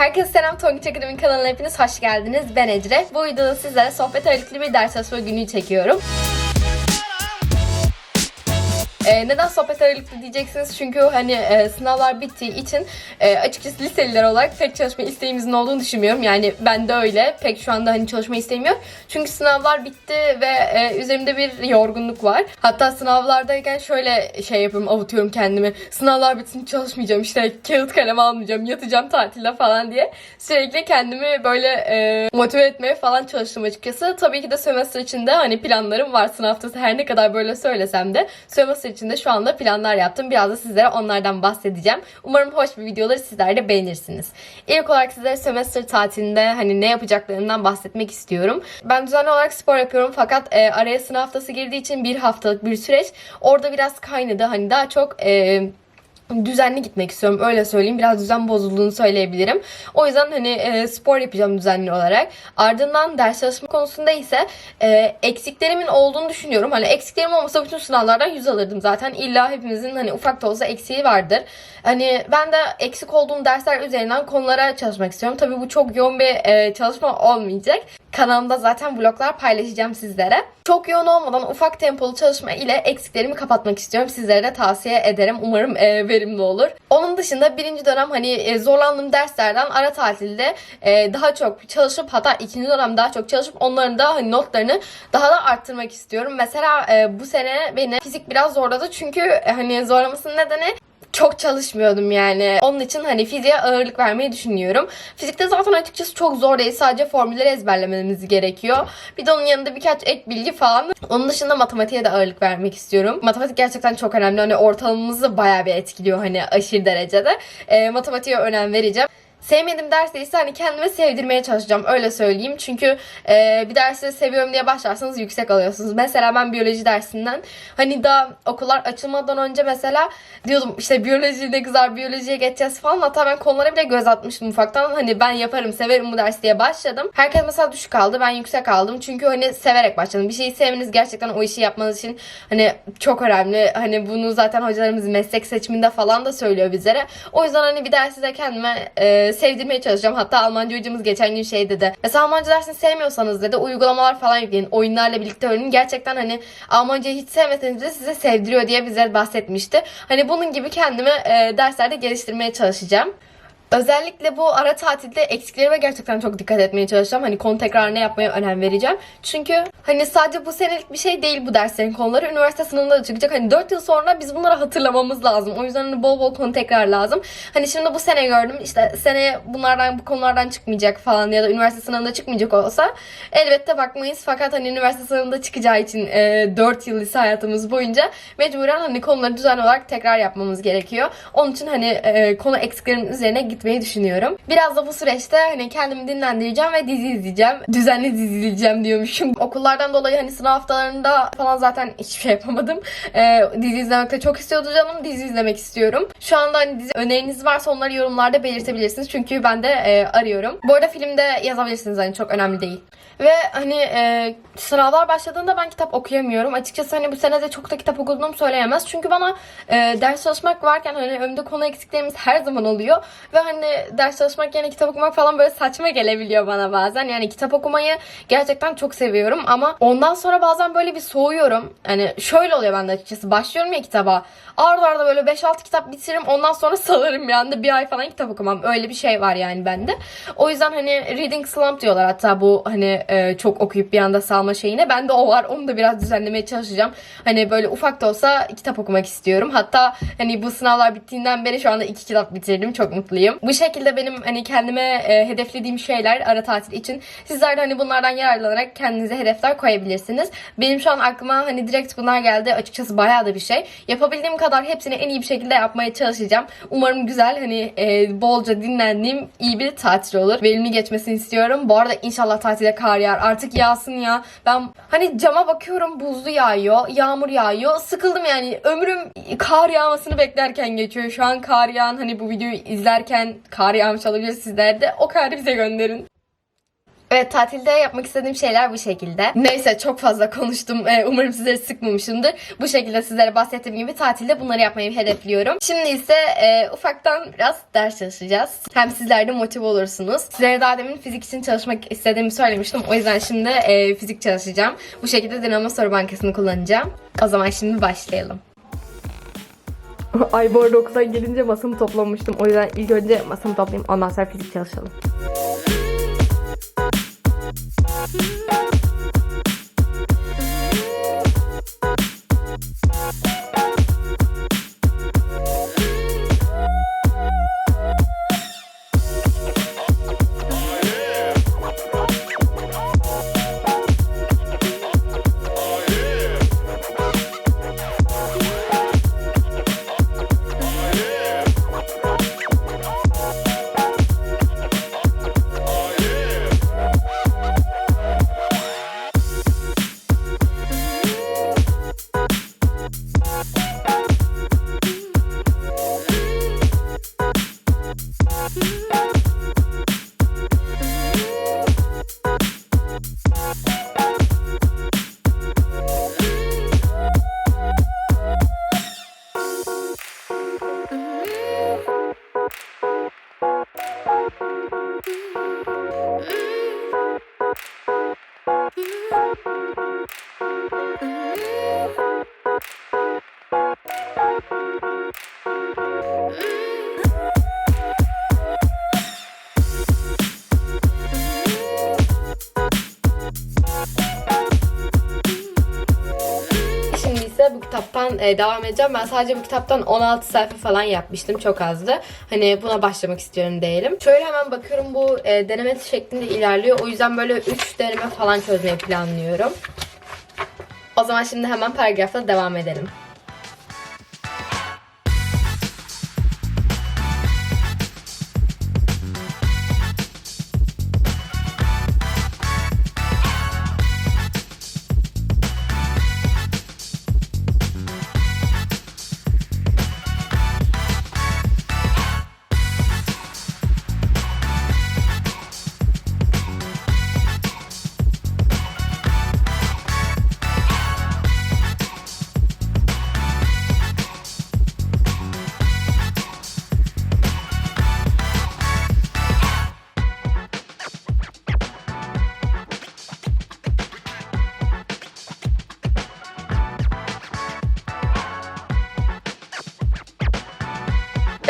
Herkese selam Tonguç Akademi kanalına hepiniz hoş geldiniz. Ben Ecre. Bu videoda sizlere sohbet ağırlıklı bir ders çalışma günü çekiyorum. Ee, neden sohbet ağırlıklı diyeceksiniz? Çünkü hani e, sınavlar bittiği için e, açıkçası liseliler olarak pek çalışma isteğimizin olduğunu düşünmüyorum. Yani ben de öyle. Pek şu anda hani çalışma isteğim yok. Çünkü sınavlar bitti ve e, üzerimde bir yorgunluk var. Hatta sınavlardayken şöyle şey yapıyorum, avutuyorum kendimi. Sınavlar bitsin çalışmayacağım işte kağıt kalem almayacağım, yatacağım tatilde falan diye. Sürekli kendimi böyle e, motive etmeye falan çalıştım açıkçası. Tabii ki de sömestr içinde hani planlarım var. Sınav haftası her ne kadar böyle söylesem de sömestr içinde şu anda planlar yaptım. Biraz da sizlere onlardan bahsedeceğim. Umarım hoş bir videoları sizler de beğenirsiniz. İlk olarak sizlere sömestr tatilinde hani ne yapacaklarından bahsetmek istiyorum. Ben düzenli olarak spor yapıyorum fakat e, araya sınav haftası girdiği için bir haftalık bir süreç. Orada biraz kaynadı. Hani daha çok e, düzenli gitmek istiyorum öyle söyleyeyim. Biraz düzen bozulduğunu söyleyebilirim. O yüzden hani e, spor yapacağım düzenli olarak. Ardından ders çalışma konusunda ise e, eksiklerimin olduğunu düşünüyorum. Hani eksiklerim olmasa bütün sınavlardan 100 alırdım zaten. İlla hepimizin hani ufak da olsa eksiği vardır. Hani ben de eksik olduğum dersler üzerinden konulara çalışmak istiyorum. Tabii bu çok yoğun bir e, çalışma olmayacak. Kanalımda zaten vloglar paylaşacağım sizlere. Çok yoğun olmadan ufak tempolu çalışma ile eksiklerimi kapatmak istiyorum. Sizlere de tavsiye ederim. Umarım e, verimli olur. Onun dışında birinci dönem hani e, zorlandığım derslerden ara tatilde e, daha çok çalışıp hatta ikinci dönem daha çok çalışıp onların da hani notlarını daha da arttırmak istiyorum. Mesela e, bu sene beni fizik biraz zorladı. Çünkü e, hani zorlamasının nedeni çok çalışmıyordum yani. Onun için hani fiziğe ağırlık vermeyi düşünüyorum. Fizikte zaten açıkçası çok zor değil. Sadece formülleri ezberlememiz gerekiyor. Bir de onun yanında birkaç ek bilgi falan. Onun dışında matematiğe de ağırlık vermek istiyorum. Matematik gerçekten çok önemli. Hani ortalamamızı bayağı bir etkiliyor hani aşırı derecede. E, matematiğe önem vereceğim. Sevmediğim ders ise hani kendime sevdirmeye çalışacağım öyle söyleyeyim. Çünkü e, bir dersi seviyorum diye başlarsanız yüksek alıyorsunuz. Mesela ben biyoloji dersinden hani daha okullar açılmadan önce mesela diyordum işte biyoloji ne güzel biyolojiye geçeceğiz falan. Hatta ben konulara bile göz atmıştım ufaktan. Hani ben yaparım severim bu ders diye başladım. Herkes mesela düşük aldı ben yüksek aldım. Çünkü hani severek başladım. Bir şeyi sevmeniz gerçekten o işi yapmanız için hani çok önemli. Hani bunu zaten hocalarımız meslek seçiminde falan da söylüyor bizlere. O yüzden hani bir dersi de kendime e, sevdirmeye çalışacağım. Hatta Almanca hocamız geçen gün şey dedi. Mesela Almanca dersini sevmiyorsanız dedi uygulamalar falan yükleyin. Oyunlarla birlikte öğrenin. Gerçekten hani Almancayı hiç sevmeseniz de size sevdiriyor diye bize bahsetmişti. Hani bunun gibi kendimi e, derslerde geliştirmeye çalışacağım. Özellikle bu ara tatilde eksiklerime gerçekten çok dikkat etmeye çalışacağım. Hani konu tekrarına yapmaya önem vereceğim. Çünkü hani sadece bu senelik bir şey değil bu derslerin konuları. Üniversite sınavında da çıkacak. Hani 4 yıl sonra biz bunları hatırlamamız lazım. O yüzden hani bol bol konu tekrar lazım. Hani şimdi bu sene gördüm işte seneye bunlardan bu konulardan çıkmayacak falan ya da üniversite sınavında çıkmayacak olsa elbette bakmayız. Fakat hani üniversite sınavında çıkacağı için e, 4 yıl lise hayatımız boyunca mecburen hani konuları düzenli olarak tekrar yapmamız gerekiyor. Onun için hani e, konu eksiklerim üzerine gitmeyi düşünüyorum. Biraz da bu süreçte hani kendimi dinlendireceğim ve dizi izleyeceğim. Düzenli dizi izleyeceğim diyormuşum. Okullardan dolayı hani sınav haftalarında falan zaten hiçbir şey yapamadım. E, dizi izlemekte çok istiyordu canım. Dizi izlemek istiyorum. Şu anda hani dizi öneriniz varsa onları yorumlarda belirtebilirsiniz. Çünkü ben de e, arıyorum. Bu arada filmde yazabilirsiniz hani çok önemli değil. Ve hani e, sınavlar başladığında ben kitap okuyamıyorum. Açıkçası hani bu sene de çok da kitap okuduğum söyleyemez. Çünkü bana e, ders çalışmak varken hani önümde konu eksiklerimiz her zaman oluyor. Ve hani ders çalışmak yerine kitap okumak falan böyle saçma gelebiliyor bana bazen. Yani kitap okumayı gerçekten çok seviyorum ama ondan sonra bazen böyle bir soğuyorum. Hani şöyle oluyor bende açıkçası. Başlıyorum ya kitaba. Arda arda böyle 5-6 kitap bitiririm. Ondan sonra salarım anda. Bir ay falan kitap okumam. Öyle bir şey var yani bende. O yüzden hani reading slump diyorlar hatta bu hani e, çok okuyup bir anda salma şeyine. Bende o var. Onu da biraz düzenlemeye çalışacağım. Hani böyle ufak da olsa kitap okumak istiyorum. Hatta hani bu sınavlar bittiğinden beri şu anda iki kitap bitirdim. Çok mutluyum. Bu şekilde benim hani kendime e, hedeflediğim şeyler ara tatil için. Sizler de hani bunlardan yararlanarak kendinize hedefler koyabilirsiniz. Benim şu an aklıma hani direkt bunlar geldi. Açıkçası bayağı da bir şey. Yapabildiğim kadar hepsini en iyi bir şekilde yapmaya çalışacağım. Umarım güzel hani e, bolca dinlendiğim iyi bir tatil olur. Verimli geçmesini istiyorum. Bu arada inşallah tatilde kar yağar. Artık yağsın ya. Ben hani cama bakıyorum buzlu yağıyor. Yağmur yağıyor. Sıkıldım yani. Ömrüm kar yağmasını beklerken geçiyor. Şu an kar yağan hani bu videoyu izlerken kar yağmış olabilir sizler de. O karı bize gönderin. Evet tatilde yapmak istediğim şeyler bu şekilde. Neyse çok fazla konuştum. Ee, umarım sizleri sıkmamışımdır. Bu şekilde sizlere bahsettiğim gibi tatilde bunları yapmayı hedefliyorum. Şimdi ise e, ufaktan biraz ders çalışacağız. Hem sizler de motive olursunuz. Sizlere daha demin fizik için çalışmak istediğimi söylemiştim. O yüzden şimdi e, fizik çalışacağım. Bu şekilde Dinamo Soru Bankası'nı kullanacağım. O zaman şimdi başlayalım. Ay bu arada okuldan gelince masamı toplamıştım. O yüzden ilk önce masamı toplayayım. Ondan sonra fizik çalışalım. Kitaptan e, devam edeceğim. Ben sadece bu kitaptan 16 sayfa falan yapmıştım. Çok azdı. Hani buna başlamak istiyorum diyelim. Şöyle hemen bakıyorum bu e, deneme şeklinde ilerliyor. O yüzden böyle 3 deneme falan çözmeyi planlıyorum. O zaman şimdi hemen paragrafla devam edelim.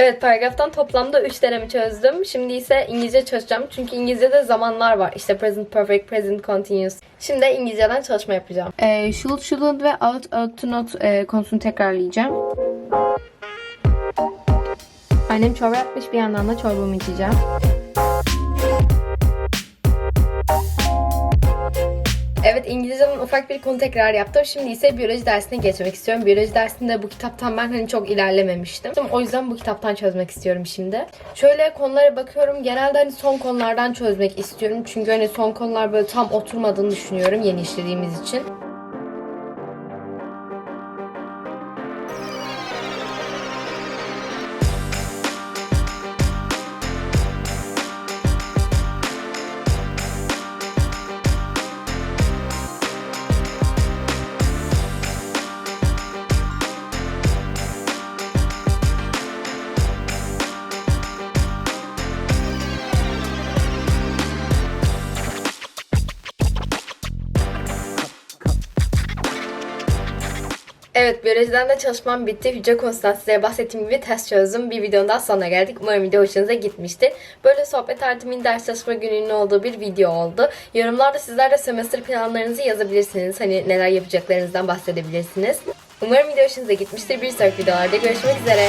Evet paragraftan toplamda 3 deneme çözdüm. Şimdi ise İngilizce çözeceğim. Çünkü İngilizce'de zamanlar var. İşte present perfect, present continuous. Şimdi İngilizceden çalışma yapacağım. E, should, shouldn't ve ought, ought to not e, konusunu tekrarlayacağım. Annem çorba yapmış bir yandan da çorbamı içeceğim. Evet İngilizce'den ufak bir konu tekrar yaptım. Şimdi ise biyoloji dersine geçmek istiyorum. Biyoloji dersinde bu kitaptan ben hani çok ilerlememiştim. O yüzden bu kitaptan çözmek istiyorum şimdi. Şöyle konulara bakıyorum. Genelde hani son konulardan çözmek istiyorum. Çünkü hani son konular böyle tam oturmadığını düşünüyorum yeni işlediğimiz için. Evet biyolojiden de çalışmam bitti. Hücre konusundan size bahsettiğim gibi test çözdüm. Bir videonun daha sonuna geldik. Umarım video hoşunuza gitmiştir. Böyle sohbet artı ders çalışma gününün olduğu bir video oldu. Yorumlarda sizler de semester planlarınızı yazabilirsiniz. Hani neler yapacaklarınızdan bahsedebilirsiniz. Umarım video hoşunuza gitmiştir. Bir sonraki videolarda görüşmek üzere.